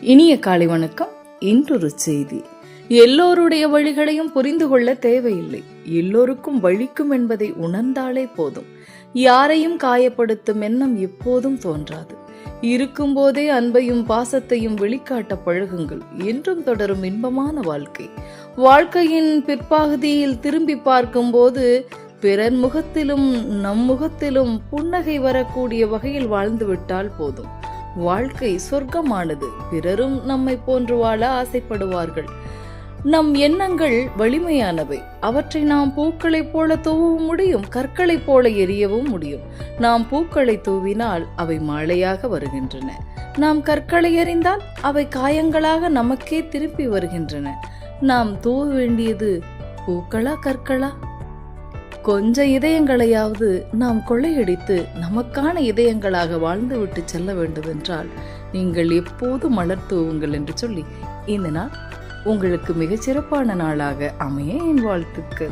இனிய காலை வணக்கம். இன்றொரு செய்தி. எல்லோருடைய வழிகளையும் புரிந்து கொள்ள தேவையில்லை. எல்லோருக்கும் வழிக்கும் என்பதை உணர்ந்தாலே போதும். யாரையும் காயப்படுத்தும் எண்ணம் எப்போதும் தோன்றாது. இருக்கும்போதே அன்பையும் பாசத்தையும் வெளிக்காட்ட பழகுங்கள். என்றும் தொடரும் இன்பமான வாழ்க்கை. வாழ்க்கையின் பிற்பகுதியில் திரும்பி பார்க்கும்போது பிறர் முகத்திலும் நம் முகத்திலும் புன்னகை வரக்கூடிய வகையில் வாழ்ந்துவிட்டால் போதும். வாழ்க்கை சொர்க்கமானது. பிறரும் நம்மை போன்று வாழ ஆசைப்படுவார்கள். நம் எண்ணங்கள் வலிமையானவை. அவற்றை நாம் பூக்களைப் போல தூவவும் முடியும். கற்களைப் போல எரியவும் முடியும். நாம் பூக்களை தூவினால் அவை மாலையாக வருகின்றன. நாம் கற்களை எறிந்தால் அவை காயங்களாக நமக்கே திருப்பி வருகின்றன. நாம் தூவ வேண்டியது பூக்களா கற்களா? கொஞ்ச இதயங்களையாவது நாம் கொள்ளையடித்து நமக்கான இதயங்களாக வாழ்ந்துவிட்டு செல்ல வேண்டுமென்றால் நீங்கள் எப்போது மலர்த்துவுங்கள் என்று சொல்லி இந்த நாள் உங்களுக்கு மிகச் சிறப்பான நாளாக அமைய என் வாழ்த்துக்கள்.